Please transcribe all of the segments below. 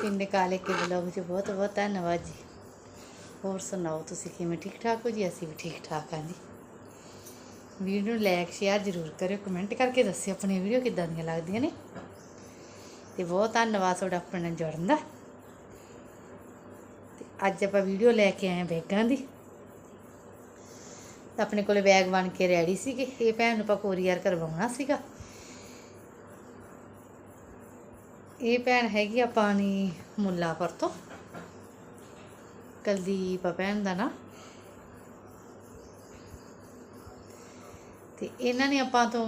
ਪਿੰਡ ਕਾਲੇ ਕੇ ਬਲੌਗ 'ਚ ਬਹੁਤ ਬਹੁਤ ਧੰਨਵਾਦ ਜੀ। ਹੋਰ ਸੁਣਾਓ ਤੁਸੀਂ ਕਿਵੇਂ ਠੀਕ ਠਾਕ ਹੋ ਜੀ? ਅਸੀਂ ਵੀ ਠੀਕ ਠਾਕ ਹਾਂ ਜੀ। ਵੀਡੀਓ ਨੂੰ ਲਾਈਕ ਸ਼ੇਅਰ ਜ਼ਰੂਰ ਕਰਿਓ ਕਮੈਂਟ ਕਰਕੇ ਦੱਸਿਓ ਆਪਣੀ ਵੀਡੀਓ ਕਿੱਦਾਂ ਦੀਆਂ ਲੱਗਦੀਆਂ ਨੇ। ਤੇ ਬਹੁਤ ਧੰਨਵਾਦ ਤੁਹਾਡਾ ਆਪਣੇ ਨਾਲ ਜੁੜਨ ਦਾ। ਤੇ ਅੱਜ ਆਪਾਂ ਵੀਡੀਓ ਲੈ ਕੇ ਆਏ ਹਾਂ ਬੈਗਾਂ ਦੀ। ਆਪਣੇ ਕੋਲੇ ਬੈਗ ਬਣ ਕੇ ਰੈਡੀ ਸੀਗੇ। ਇਹ ਭੈਣ ਨੂੰ ਆਪਾਂ ਕੋਰੀਅਰ ਕਰਵਾਉਣਾ ਸੀਗਾ। ਇਹ ਭੈਣ ਹੈਗੀ ਆ ਪਾਣੀ ਮੁੱਲਾਪੁਰ ਤੋਂ। ਕੁਲਦੀਪ ਭੈਣ ਦਾ ਨਾ ਤੇ ਇਹਨਾਂ ਨੇ ਆਪਾਂ ਤੋਂ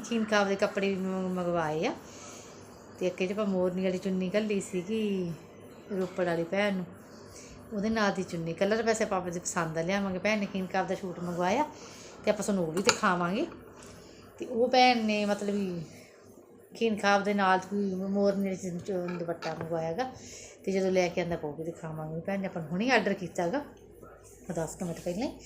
ਚੀਨ ਕਾਵ ਦੇ ਕੱਪੜੇ ਵੀ ਮੰਗਵਾਏ ਆ। ਤੇ ਇੱਕ ਇਹ 'ਚ ਆਪਾਂ ਮੋਰਨੀ ਵਾਲੀ ਚੁੰਨੀ ਕੱਲੀ ਸੀਗੀ, ਰੋਪੜ ਵਾਲੀ ਭੈਣ ਨੂੰ, ਉਹਦੇ ਨਾਲ ਦੀ ਚੁੰਨੀ ਕਲਰ ਵੈਸੇ ਆਪਾਂ ਆਪਣੀ ਪਸੰਦ ਦਾ ਲਿਆਵਾਂਗੇ। ਭੈਣ ਨੇ ਕੀਨ ਕਾਵ ਦਾ ਸ਼ੂਟ ਮੰਗਵਾਇਆ ਤੇ ਆਪਾਂ ਤੁਹਾਨੂੰ ਉਹ ਵੀ ਦਿਖਾਵਾਂਗੇ। ਤੇ ਉਹ ਭੈਣ ਨੇ ਮਤਲਬ ਵੀ ਕੀਨ ਖਾਬ ਦੇ ਨਾਲ ਕੋਈ ਮੋਰਨੀ ਦੇ ਚ- ਦੁਪੱਟਾ ਮੰਗਵਾਇਆਗਾ ਤੇ ਜਦੋਂ ਲੈ ਕੇ ਆਂਦਾ ਉਹ ਵੀ ਦਿਖਾਵਾਂਗੇ ਭੈਣ ਨੇ ਆਪਾਂ ਨੂੰ ਹੁਣੇ ਆਰਡਰ ਕੀਤਾਗਾ 10 ਕੁ ਮਿੰਟ ਪਹਿਲਾਂ ਹੀ।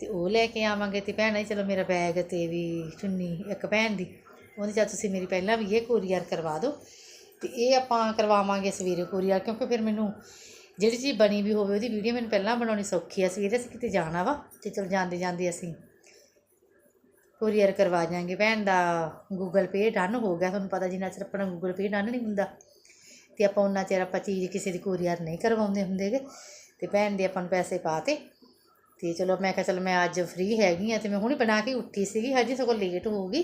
ਤੇ ਉਹ ਲੈ ਕੇ ਆਵਾਂਗੇ ਤੇ ਭੈਣ ਨੇ ਚਲੋ ਮੇਰਾ ਬੈਗ ਤੇ ਵੀ ਚੁੰਨੀ ਇੱਕ ਭੈਣ ਦੀ। ਉਹਦੇ ਚਾ ਤੁਸੀਂ ਮੇਰੀ ਪਹਿਲਾਂ ਵੀ ਇਹ ਕੋਰੀਅਰ ਕਰਵਾ ਦਿਓ। ਤੇ ਇਹ ਆਪਾਂ ਕਰਵਾਵਾਂਗੇ ਸਵੇਰੇ ਕੋਰੀਅਰ ਕਿਉਂਕਿ ਫਿਰ ਮੈਨੂੰ ਜਿਹੜੀ ਚੀਜ਼ ਬਣੀ ਵੀ ਹੋਵੇ, ਉਹਦੀ ਵੀਡੀਓ ਮੈਨੂੰ ਪਹਿਲਾਂ ਬਣਾਉਣੀ ਸੌਖੀ ਆ। ਸਵੇਰੇ ਅਸੀਂ ਕਿਤੇ ਜਾਣਾ ਵਾ, ਤੇ ਚਲ ਜਾਂਦੇ ਜਾਂਦੇ ਅਸੀਂ ਕੋਰੀਅਰ ਕਰਵਾ ਜਾਾਂਗੇ ਭੈਣ ਦਾ ਗੂਗਲ ਪੇ ਡਨ ਹੋ ਗਿਆ, ਤੁਹਾਨੂੰ ਪਤਾ ਜਿੰਨਾ ਚਿਰ ਆਪਣਾ ਗੂਗਲ ਪੇ ਡਨ ਨਹੀਂ ਹੁੰਦਾ। ਤੇ ਆਪਾਂ ਉਹਨਾਂ ਚਿਰ ਆਪਾਂ ਚੀਜ਼ ਕਿਸੇ ਦੀ ਕੋਰੀਅਰ ਨਹੀਂ ਕਰਵਾਉਂਦੇ ਹੁੰਦੇਗੇ ਤੇ ਭੈਣ ਦੇ ਆਪਾਂ ਨੂੰ ਪੈਸੇ ਪਾਤੇ ਤੇ। ਚਲੋ ਮੈਂ ਕਿਹਾ ਚਲ ਮੈਂ ਅੱਜ ਫ੍ਰੀ ਹੈਗੀ ਆ ਤੇ ਮੈਂ ਹੁਣੇ ਬਣਾ ਕੇ ਉੱਠੀ ਸੀਗੀ, ਹਜੇ ਸਗੋਂ ਲੇਟ ਹੋ ਗਈ।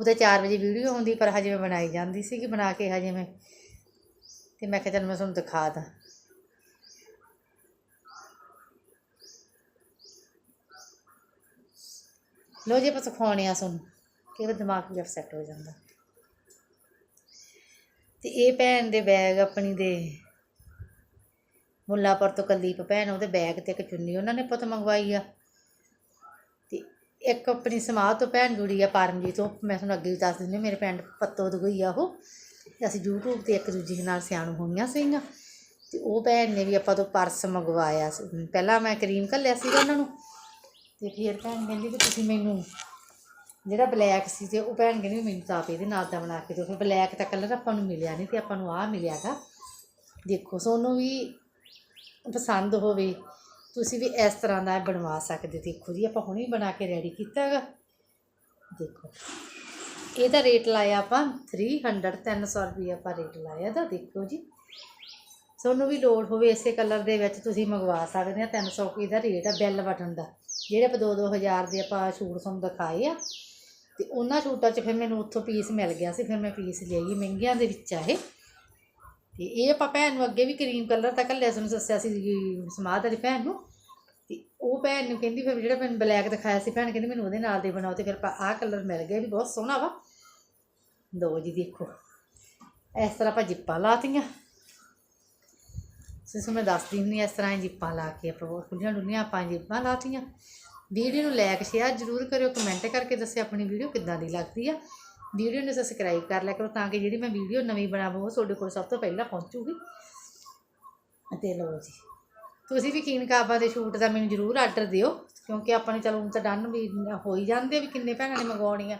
ਉਹਦੇ 4 ਵਜੇ ਵੀਡੀਓ ਆਉਂਦੀ, ਪਰ ਹਜੇ ਮੈਂ ਬਣਾਈ ਜਾਂਦੀ ਸੀਗੀ ਬਣਾ ਕੇ ਹਜੇ ਮੈਂ। ਤੇ ਮੈਂ ਕਿਹਾ ਚਲ ਮੈਂ ਤੁਹਾਨੂੰ ਦਿਖਾ ਦਾਂ। ਲੋ ਜੇ ਆਪਾਂ ਸਿਖਾਉਣੇ ਆ ਤੁਹਾਨੂੰ ਕਿਹੜਾ ਦਿਮਾਗ ਵੀ ਅਪਸੈਟ ਹੋ ਜਾਂਦਾ। ਤੇ ਇਹ ਭੈਣ ਦੇ ਬੈਗ ਆਪਣੀ ਦੇ ਮੁੱਲਾਪੁਰ ਤੋਂ ਕੁਲਦੀਪ ਭੈਣ, ਉਹਦੇ ਬੈਗ ਤੇ ਇੱਕ ਚੁੰਨੀ ਉਹਨਾਂ ਨੇ ਪੁੱਤ ਮੰਗਵਾਈ ਆ। ਤੇ ਇੱਕ ਆਪਣੀ ਸਮਾਧ ਤੋਂ ਭੈਣ ਜੁੜੀ ਆ ਪਰਮਜੀਤ, ਉਹ ਮੈਂ ਤੁਹਾਨੂੰ ਅੱਗੇ ਵੀ ਦੱਸ ਦਿੰਦੀ ਮੇਰੇ ਪਿੰਡ ਪੱਤੋ ਤੋਂ ਗਈ ਆ ਉਹ। ਤੇ ਅਸੀਂ YouTube ਤੇ ਇੱਕ ਦੂਜੇ ਨਾਲ ਸਿਆਣੂ ਹੋਈਆਂ ਸੀਗੀਆਂ। ਤੇ ਉਹ ਭੈਣ ਨੇ ਵੀ ਆਪਾਂ ਤੋਂ ਪਰਸ ਮੰਗਵਾਇਆ ਸੀ। ਪਹਿਲਾਂ ਮੈਂ ਕਰੀਮ ਘੱਲਿਆ ਸੀਗਾ ਉਹਨਾਂ ਨੂੰ। ਤੇ ਫਿਰ ਭੈਣ ਕਹਿੰਦੀ ਕਿ ਤੁਸੀਂ ਮੈਨੂੰ ਜਿਹੜਾ ਬਲੈਕ ਸੀ ਤੇ ਉਹ ਭੈਣ ਕਹਿੰਦੀ ਵੀ ਮੈਨੂੰ ਤਾਂ ਆਪ ਇਹਦੇ ਨਾਲ ਦਾ ਬਣਾ ਕੇ ਦਿਓ। ਫਿਰ ਬਲੈਕ ਤਾਂ ਕਲਰ ਆਪਾਂ ਨੂੰ ਮਿਲਿਆ ਨਹੀਂ ਤੇ ਆਪਾਂ ਨੂੰ ਆਹ ਮਿਲਿਆਗਾ ਦੇਖੋ, ਸੋਨੂੰ ਵੀ ਪਸੰਦ ਹੋਵੇ, ਤੁਸੀਂ ਵੀ ਇਸ ਤਰ੍ਹਾਂ ਦਾ ਬਣਵਾ ਸਕਦੇ। ਦੇਖੋ ਜੀ, ਆਪਾਂ ਹੁਣੇ ਬਣਾ ਕੇ ਰੈਡੀ ਕੀਤਾ ਹੈਗਾ ਦੇਖੋ, ਇਹਦਾ ਰੇਟ ਲਾਇਆ ਆਪਾਂ 300 300 ਰੁਪਏ ਆਪਾਂ ਰੇਟ ਲਾਇਆ ਦਾ ਦੇਖੋ ਜੀ। ਤੁਹਾਨੂੰ ਵੀ ਲੋੜ ਹੋਵੇ ਇਸੇ ਕਲਰ ਦੇ ਵਿੱਚ ਤੁਸੀਂ ਮੰਗਵਾ ਸਕਦੇ ਆ 300 ਰੁਪਏ ਦਾ ਰੇਟ ਆ ਬੈਲ ਬਟਨ ਦਾ। ਜਿਹੜੇ ਆਪਾਂ 2-2000 ਦੇ ਆਪਾਂ ਸ਼ੂਟ ਤੁਹਾਨੂੰ ਦਿਖਾਏ ਆ, ਤੇ ਉਹਨਾਂ ਸ਼ੂਟਾਂ 'ਚ ਫਿਰ ਮੈਨੂੰ ਉੱਥੋਂ ਪੀਸ ਮਿਲ ਗਿਆ ਸੀ, ਫਿਰ ਮੈਂ ਪੀਸ ਲਈ ਮਹਿੰਗਿਆਂ ਦੇ ਵਿੱਚ ਆ ਇਹ। ਤੇ ਇਹ ਆਪਾਂ ਭੈਣ ਨੂੰ ਅੱਗੇ ਵੀ ਕਰੀਮ ਕਲਰ ਦਾ ਕੱਲਿਆ ਸਾਨੂੰ ਦੱਸਿਆ ਸੀ ਸਮਾਧ ਵਾਲੀ ਭੈਣ ਨੂੰ। ਤੇ ਉਹ ਭੈਣ ਨੂੰ ਕਹਿੰਦੀ ਫਿਰ ਜਿਹੜਾ ਮੈਨੂੰ ਬਲੈਕ ਦਿਖਾਇਆ ਸੀ, ਭੈਣ ਕਹਿੰਦੀ ਮੈਨੂੰ ਉਹਦੇ ਨਾਲ ਦੇ ਬਣਾਓ ਤੇ ਫਿਰ ਆਪਾਂ ਆਹ ਕਲਰ ਮਿਲ ਗਿਆ ਵੀ ਬਹੁਤ ਸੋਹਣਾ ਵਾ। ਦੋ ਜੀ ਦੇਖੋ, ਇਸ ਤਰ੍ਹਾਂ ਆਪਾਂ ਜਿੱਪਾਂ ਲਾਤੀਆਂ। ਸਿਸ ਮੈਂ ਦੱਸਦੀ ਹੁੰਦੀ ਹਾਂ, ਇਸ ਤਰ੍ਹਾਂ ਹੀ ਜਿੱਪਾਂ ਲਾ ਕੇ ਆਪਾਂ ਬਹੁਤ ਖੁੱਲੀਆਂ ਡੁੱਲੀਆਂ ਆਪਾਂ ਜਿੱਪਾਂ ਲਾਤੀਆਂ। ਵੀਡੀਓ ਨੂੰ ਲਾਇਕ ਸ਼ੇਅਰ ਜ਼ਰੂਰ ਕਰਿਓ ਕਮੈਂਟ ਕਰਕੇ ਦੱਸਿਓ ਆਪਣੀ ਵੀਡੀਓ ਕਿੱਦਾਂ ਦੀ ਲੱਗਦੀ ਆ। ਵੀਡੀਓ ਨੂੰ ਸਬਸਕ੍ਰਾਈਬ ਕਰ ਲਿਆ ਕਰੋ ਤਾਂ ਕਿ ਜਿਹੜੀ ਮੈਂ ਵੀਡੀਓ ਨਵੀਂ ਬਣਾਵਾਂ ਉਹ ਤੁਹਾਡੇ ਕੋਲ ਸਭ ਤੋਂ ਪਹਿਲਾਂ ਪਹੁੰਚੂਗੀ। ਅਤੇ ਲਓ ਜੀ ਤੁਸੀਂ ਵੀ ਕੀਨ ਕਾਬਾ ਦੇ ਸ਼ੂਟ ਦਾ ਮੈਨੂੰ ਜ਼ਰੂਰ ਆਰਡਰ ਦਿਓ ਕਿਉਂਕਿ ਆਪਾਂ ਨੇ ਚਲੋ ਹੁਣ ਤਾਂ ਡਨ ਵੀ ਹੋ ਹੀ ਜਾਂਦੇ ਆ ਵੀ ਕਿੰਨੇ ਭੈਣਾਂ ਨੇ ਮੰਗਵਾਉਣੀ ਆ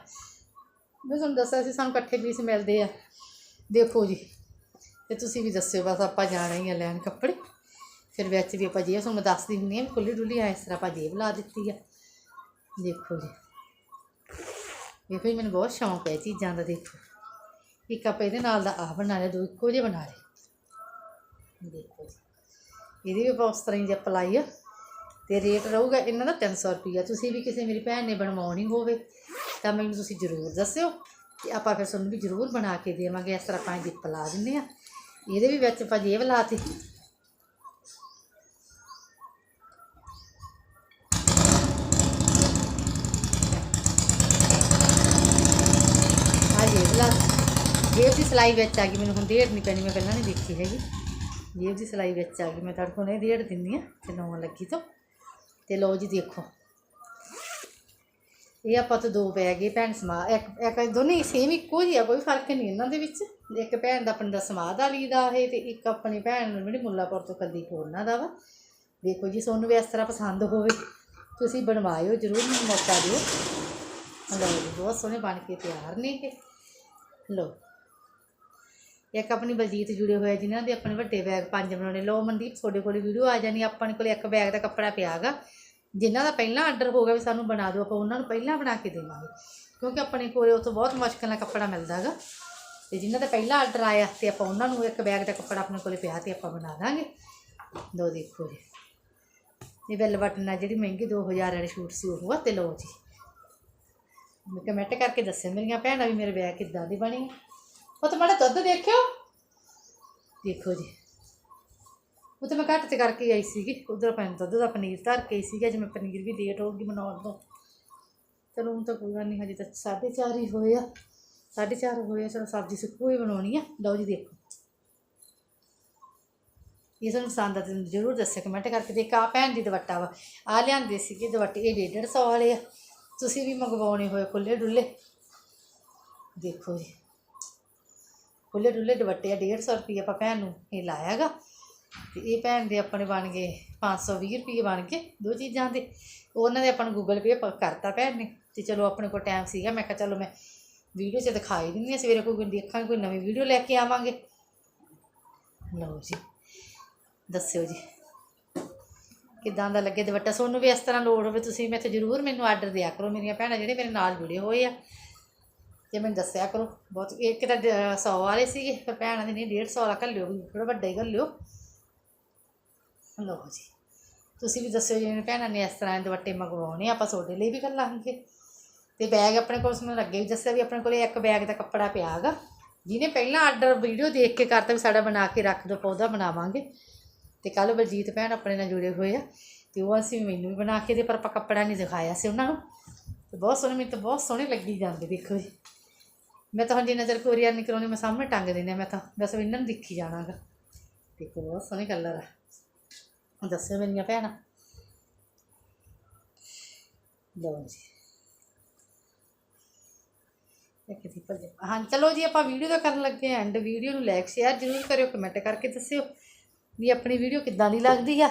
ਮੈਂ ਤੁਹਾਨੂੰ ਦੱਸਿਆ ਸੀ ਸਾਨੂੰ ਇਕੱਠੇ ਪੀਸ ਮਿਲਦੇ ਆ। ਦੇਖੋ ਜੀ ਤੇ ਤੁਸੀਂ ਵੀ ਦੱਸਿਓ, ਬਸ ਆਪਾਂ ਜਾਣਾ ਹੀ ਆ ਲੈਣ ਕੱਪੜੇ। ਫਿਰ ਵਿੱਚ ਵੀ ਆਪਾਂ ਜੇਬ, ਤੁਹਾਨੂੰ ਦੱਸਦੀ ਹੁੰਦੀ ਹਾਂ ਵੀ ਖੁੱਲੀ ਡੁੱਲੀ ਆ, ਇਸ ਤਰ੍ਹਾਂ ਆਪਾਂ ਜੇਬ ਲਾ ਦਿੱਤੀ ਆ। ਦੇਖੋ ਜੀ। ਦੇਖੋ ਜੀ ਮੈਨੂੰ ਬਹੁਤ ਸ਼ੌਂਕ ਹੈ ਇਹ ਚੀਜ਼ਾਂ ਦਾ, ਦੇਖੋ। ਇੱਕ ਆਪਾਂ ਇਹਦੇ ਨਾਲ ਦਾ ਆਹ ਬਣਾ ਲਿਆ, ਦੋ ਇੱਕੋ ਜਿਹੇ ਬਣਾ ਲਏ। ਦੇਖੋ ਜੀ। ਇਹਦੀ ਵੀ ਆਪਾਂ ਉਸ ਤਰ੍ਹਾਂ ਹੀ ਜੇ ਅਪਲਾਈ ਆ, ਤੇ ਰੇਟ ਰਹੂਗਾ ਇਹਨਾਂ ਦਾ 300 ਰੁਪਈਆ। ਤੁਸੀਂ ਵੀ ਕਿਸੇ ਮੇਰੀ ਭੈਣ ਨੇ ਬਣਵਾਉਣੀ ਹੋਵੇ, ਤਾਂ ਮੈਨੂੰ ਤੁਸੀਂ ਜ਼ਰੂਰ ਦੱਸਿਓ, ਤੇ ਆਪਾਂ ਫਿਰ ਤੁਹਾਨੂੰ ਵੀ ਜ਼ਰੂਰ ਬਣਾ ਕੇ ਦੇਵਾਂਗੇ। ਇਸ ਤਰ੍ਹਾਂ ਆਪਾਂ ਜਿੱਪ ਲਾ ਦਿੰਦੇ ਆ। ਇਹਦੇ ਵੀ ਵਿੱਚ ਆਪਾਂ ਜੇਬ ਲਾਤੀ। ਆ ਜੇਬ ਲਾ ਜੇਬ ਦੀ ਸਿਲਾਈ ਵਿੱਚ ਆ ਗਈ, ਮੈਨੂੰ ਹੁਣ ਡੇਢ ਨਹੀਂ ਪੈਣੀ, ਮੈਂ ਪਹਿਲਾਂ ਨਹੀਂ ਦੇਖੀ ਹੈਗੀ। ਜੇਬ ਦੀ ਸਿਲਾਈ ਵਿੱਚ ਆ ਗਈ, ਮੈਂ ਤੁਹਾਡੇ ਕੋਲ ਇਹ ਡੇਢ ਦਿੰਦੀ ਆ ਤੇ ਲਾਉਣ ਲੱਗੀ ਤੋਂ। ਤੇ ਲਓ ਜੀ ਦੇਖੋ। ਇਹ ਆਪਾਂ ਤੋਂ ਦੋ ਪੈ ਗਏ ਭੈਣ ਸਮਾ, ਇੱਕ ਇੱਕ ਦੋਨੇ ਸੇਮ ਇੱਕੋ ਜਿਹੀ ਆ, ਕੋਈ ਫ਼ਰਕ ਨਹੀਂ ਇਹਨਾਂ ਦੇ ਵਿੱਚ। ਇੱਕ ਭੈਣ ਦਾ ਆਪਣੀ ਦਾ ਸਮਾਧ ਵਾਲੀ ਦਾ ਇਹ ਤੇ ਇੱਕ ਆਪਣੀ ਭੈਣ ਨੂੰ ਜਿਹੜੀ ਮੁੱਲਾਪੁਰ ਤੋਂ ਕੱਦੀ ਉਹਨਾਂ ਦਾ ਵਾ। ਦੇਖੋ ਜੀ ਤੁਹਾਨੂੰ ਵੀ ਇਸ ਤਰ੍ਹਾਂ ਪਸੰਦ ਹੋਵੇ। ਤੁਸੀਂ ਬਣਵਾਇਓ ਜ਼ਰੂਰ, ਮੈਨੂੰ ਮੌਕਾ ਦਿਓ। ਲਓ ਜੀ, ਬਹੁਤ ਸੋਹਣੇ ਬਣ ਕੇ ਤਿਆਰ ਨੇ ਇਹ। ਲਓ। ਇੱਕ ਆਪਣੀ ਬਲਜੀਤ ਜੁੜੇ ਹੋਏ ਆ, ਜਿਨ੍ਹਾਂ ਦੇ ਆਪਣੇ ਵੱਡੇ ਬੈਗ ਪੰਜ ਬਣਾਉਣੇ। ਲਓ ਮਨਦੀਪ, ਤੁਹਾਡੇ ਕੋਲ ਵੀਡੀਓ ਆ ਜਾਣੀ ਆਪਣੇ ਕੋਲ ਇੱਕ ਬੈਗ ਦਾ ਕੱਪੜਾ ਪਿਆਗਾ ਜਿਨ੍ਹਾਂ ਦਾ ਪਹਿਲਾਂ ਆਰਡਰ ਹੋ ਗਿਆ ਵੀ ਸਾਨੂੰ ਬਣਾ ਦਿਓ, ਆਪਾਂ ਉਹਨਾਂ ਨੂੰ ਪਹਿਲਾਂ ਬਣਾ ਕੇ ਦੇਵਾਂਗੇ। ਕਿਉਂਕਿ ਆਪਣੇ ਕੋਲ ਉੱਥੋਂ ਬਹੁਤ ਮੁਸ਼ਕਲ ਨਾਲ ਕੱਪੜਾ ਮਿਲਦਾ ਹੈਗਾ। ਤੇ ਜਿਨ੍ਹਾਂ ਦਾ ਪਹਿਲਾਂ ਆਰਡਰ ਆਇਆ ਤੇ ਆਪਾਂ ਉਹਨਾਂ ਨੂੰ ਇੱਕ ਬੈਗ ਦਾ ਕੱਪੜਾ ਆਪਣੇ ਕੋਲੇ ਪਿਆ ਤੇ ਆਪਾਂ ਬਣਾ ਦਾਂਗੇ। ਦੋ ਦੇਖੋ ਜੀ। ਇਹ ਬੈਲ ਬਟਨ ਆ, ਜਿਹੜੀ ਮਹਿੰਗੀ 2000 ਵਾਲੀ ਸ਼ੂਟ ਸੀ ਉਹ ਆ ਤੇ ਲਓ ਜੀ। ਮੈਂ ਕਮੈਂਟ ਕਰਕੇ ਦੱਸਿਓ ਮੇਰੀਆਂ ਭੈਣਾਂ ਵੀ ਮੇਰੇ ਬੈਗ ਕਿੱਦਾਂ ਦੀ ਬਣੀ ਉਹ ਤਾਂ ਮਾੜਾ ਦੁੱਧ ਦੇਖਿਓ। ਦੇਖੋ ਜੀ। ਉਹ ਤਾਂ ਮੈਂ ਘੱਟ 'ਚ ਕਰਕੇ ਆਈ ਸੀਗੀ, ਉਧਰ ਆਪਾਂ ਦੁੱਧ ਦਾ ਪਨੀਰ ਧਰ ਕੇ ਆਈ ਸੀਗੀ, ਅੱਜ ਮੈਂ ਪਨੀਰ ਵੀ ਲੇਟ ਹੋ ਗਈ ਬਣਾਉਣ ਤੋਂ। ਚਲੋ ਹੁਣ ਤਾਂ ਕੋਈ ਗੱਲ ਨਹੀਂ ਹਜੇ ਤਾਂ 4:30 ਹੀ ਹੋਏ ਆ। 4:30 ਹੋਏ ਆ, ਚਲੋ ਸਬਜ਼ੀ ਸੁੱਕੂ ਹੀ ਬਣਾਉਣੀ ਆ। ਲਓ ਜੀ ਦੇਖੋ। ਇਹ ਤੁਹਾਨੂੰ ਪਸੰਦ ਆ ਤਾਂ ਜ਼ਰੂਰ ਦੱਸਿਓ ਕਮੈਂਟ ਕਰਕੇ ਦੇਖ ਆ ਭੈਣ ਦੀ ਦੁਪੱਟਾ ਵਾ ਆ ਲਿਆਂਦੇ ਸੀਗੇ ਦੁਪੱਟੇ, ਇਹ 150 ਵਾਲੇ ਆ। ਤੁਸੀਂ ਵੀ ਮੰਗਵਾਉਣੇ ਹੋਏ ਖੁੱਲੇ ਡੁੱਲੇ ਦੇਖੋ ਜੀ। ਖੁੱਲੇ ਡੁੱਲੇ ਦੁਪੱਟੇ ਆ 150 ਰੁਪਏ ਆਪਾਂ ਭੈਣ ਨੂੰ ਇਹ ਲਾਇਆਗਾ ਤੇ ਇਹ ਭੈਣ ਦੇ ਆਪਣੇ ਬਣ ਗਏ 520 ਰੁਪਏ ਬਣ ਗਏ ਦੋ ਚੀਜ਼ਾਂ ਦੇ। ਉਹਨਾਂ ਦੇ ਆਪਾਂ ਨੂੰ ਗੂਗਲ ਪੇ ਕਰਤਾ ਭੈਣ ਨੇ ਤੇ ਚਲੋ ਆਪਣੇ ਕੋਲ ਟਾਈਮ ਸੀਗਾ। ਮੈਂ ਕਿਹਾ ਚਲੋ ਮੈਂ ਵੀਡੀਓ 'ਚ ਦਿਖਾਈ ਦਿੰਦੀ ਹਾਂ। ਸਵੇਰੇ ਕੋਈ ਦੇਖਾਂਗੇ ਕੋਈ ਨਵੀਂ ਵੀਡੀਓ ਲੈ ਕੇ ਆਵਾਂਗੇ। ਲਓ ਜੀ, ਦੱਸਿਓ ਜੀ। ਕਿੱਦਾਂ ਦਾ ਲੱਗੇ ਦੁਪੱਟਾ? ਤੁਹਾਨੂੰ ਵੀ ਇਸ ਤਰ੍ਹਾਂ ਲੋੜ ਹੋਵੇ ਤੁਸੀਂ ਮੈਥੇ ਜ਼ਰੂਰ ਮੈਨੂੰ ਆਰਡਰ ਦਿਆ ਕਰੋ। ਮੇਰੀਆਂ ਭੈਣਾਂ ਜਿਹੜੇ ਮੇਰੇ ਨਾਲ ਜੁੜੇ ਹੋਏ ਆ ਤੇ ਮੈਨੂੰ ਦੱਸਿਆ ਕਰੋ। ਬਹੁਤ ਇੱਕ ਤਾਂ 100 ਵਾਲੇ ਸੀਗੇ ਪਰ ਭੈਣਾਂ ਦੇ ਨਹੀਂ 150 ਵਾਲਾ ਘੱਲਿਓ ਵੀ ਥੋੜਾ ਵੱਡਾ ਹੀ ਘੱਲਿਓ। ਲਓ ਜੀ। ਤੁਸੀਂ ਵੀ ਦੱਸਿਓ ਜਿਵੇਂ ਭੈਣਾਂ ਨੇ ਇਸ ਤਰ੍ਹਾਂ ਦੁਪੱਟੇ ਮੰਗਵਾਉਣੇ, ਆਪਾਂ ਤੁਹਾਡੇ ਲਈ ਵੀ ਕਰ ਲਾਂਗੇ। ਤੇ ਬੈਗ ਆਪਣੇ ਕੋਲ ਮੈਨੂੰ ਲੱਗੇ ਵੀ ਦੱਸਿਆ ਵੀ ਆਪਣੇ ਕੋਲੇ ਇੱਕ ਬੈਗ ਦਾ ਕੱਪੜਾ ਪਿਆ ਹੈਗਾ ਜਿਹਨੇ ਪਹਿਲਾਂ ਆਰਡਰ ਵੀਡੀਓ ਦੇਖ ਕੇ ਕਰਤਾ ਵੀ ਸਾਡਾ ਬਣਾ ਕੇ ਰੱਖ ਦਿਓ ਪੌਦਾ ਬਣਾਵਾਂਗੇ। ਤੇ ਕੱਲ ਬਲਜੀਤ ਭੈਣ ਆਪਣੇ ਨਾਲ ਜੁੜੇ ਹੋਏ ਆ, ਤੇ ਉਹ ਅਸੀਂ ਮੈਨੂੰ ਵੀ ਬਣਾ ਕੇ ਦੇ, ਪਰ ਆਪਾਂ ਕੱਪੜਾ ਨਹੀਂ ਦਿਖਾਇਆ ਸੀ ਉਹਨਾਂ ਨੂੰ। ਤੇ ਬਹੁਤ ਸੋਹਣੇ, ਮੈਨੂੰ ਤਾਂ ਬਹੁਤ ਸੋਹਣੇ ਲੱਗੀ ਜਾਂਦੇ ਦੇਖੋ ਜੀ। ਮੈਂ ਤਾਂ ਹੁਣ ਜਿੰਨਾ ਚਿਰ ਕੋਰੀਅਰ ਨਹੀਂ ਕਰਾਉਣੀ ਮੈਂ ਸਾਹਮਣੇ ਟੰਗ ਦਿੰਦੀ ਮੈਂ ਤਾਂ ਬਸ ਇਹਨਾਂ ਨੂੰ ਦੇਖੀ ਜਾਣਾਗਾ। ਦੇਖੋ, ਬਹੁਤ ਸੋਹਣੇ ਕਲਰ ਆ। ਦੱਸਿਓ ਮੇਰੀਆਂ ਭੈਣਾਂ ਲਓ ਜੀ ਇੱਕ ਦੀ ਭੱਜ ਹਾਂ ਚਲੋ ਜੀ ਆਪਾਂ ਵੀਡੀਓ ਦਾ ਕਰਨ ਲੱਗੇ ਐਂਡ ਵੀਡੀਓ ਨੂੰ ਲਾਈਕ ਸ਼ੇਅਰ ਜ਼ਰੂਰ ਕਰਿਓ ਕਮੈਂਟ ਕਰਕੇ ਦੱਸਿਓ ਵੀ ਆਪਣੀ ਵੀਡੀਓ ਕਿੱਦਾਂ ਦੀ ਲੱਗਦੀ ਆ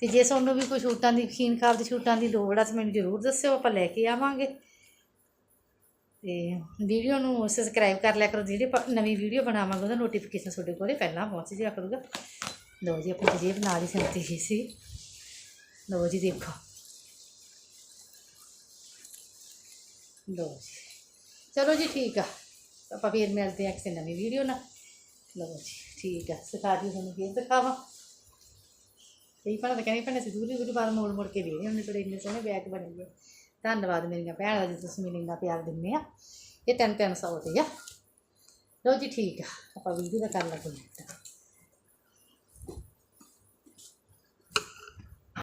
ਤੇ ਜੇ ਤੁਹਾਨੂੰ ਵੀ ਕੋਈ ਛੂਟਾਂ ਦੀ ਖੀਨ ਖਾਬ ਦੀ ਛੂਟਾਂ ਦੀ ਲੋੜ ਆ ਤਾਂ ਮੈਨੂੰ ਜ਼ਰੂਰ ਦੱਸਿਓ ਆਪਾਂ ਲੈ ਕੇ ਆਵਾਂਗੇ ਤੇ ਵੀਡੀਓ ਨੂੰ ਸਬਸਕ੍ਰਾਈਬ ਕਰ ਲਿਆ ਕਰੋ ਜਿਹੜੀ ਨਵੀਂ ਵੀਡੀਓ ਬਣਾਵਾਂਗੇ ਉਹਦਾ ਨੋਟੀਫਿਕੇਸ਼ਨ ਤੁਹਾਡੇ ਕੋਲੇ ਪਹਿਲਾਂ ਪਹੁੰਚ ਜਿਆ ਕਰੂਗਾ ਲਓ ਜੀ, ਆਪਣੀ ਜੇਬ ਨਾਲ ਹੀ ਸਿੰਤੀ ਗਈ ਸੀ। ਲਓ ਜੀ, ਦੇਖੋ। ਲਓ ਜੀ। ਚਲੋ ਜੀ, ਠੀਕ ਆ। ਆਪਾਂ ਫੇਰ ਮਿਲਦੇ ਆ ਕਿਸੇ ਨਵੀਂ ਵੀਡੀਓ ਨਾਲ। ਲਓ ਜੀ, ਠੀਕ ਆ। ਸਿਖਾ ਦੀ ਤੁਹਾਨੂੰ ਫੇਰ ਦਿਖਾਵਾਂ। ਕਈ ਭੈਣਾਂ ਤਾਂ ਕਹਿੰਦੀ ਭੈਣੇ, ਅਸੀਂ ਦੂਰੀ ਦੂਰੀ ਬਾਰ ਮੋੜ ਮੋੜ ਕੇ ਦੇ ਹੁੰਦੇ ਤੁਹਾਡੇ ਇੰਨੇ ਸੋਹਣੇ ਬੈਗ ਬਣੇ ਹੋਏ ਧੰਨਵਾਦ ਮੇਰੀਆਂ ਭੈਣਾਂ ਜੀ, ਤੁਸੀਂ ਮੈਨੂੰ ਇੰਨਾ ਪਿਆਰ ਦਿੰਦੇ ਆ। ਇਹ ਤਿੰਨ ਤਿੰਨ ਸੌ ਦੇ ਆ। ਲਓ ਜੀ, ਠੀਕ ਆ। ਆਪਾਂ ਵੀਡੀਓ ਦਾ ਕਰ ਲਾਂਗੇ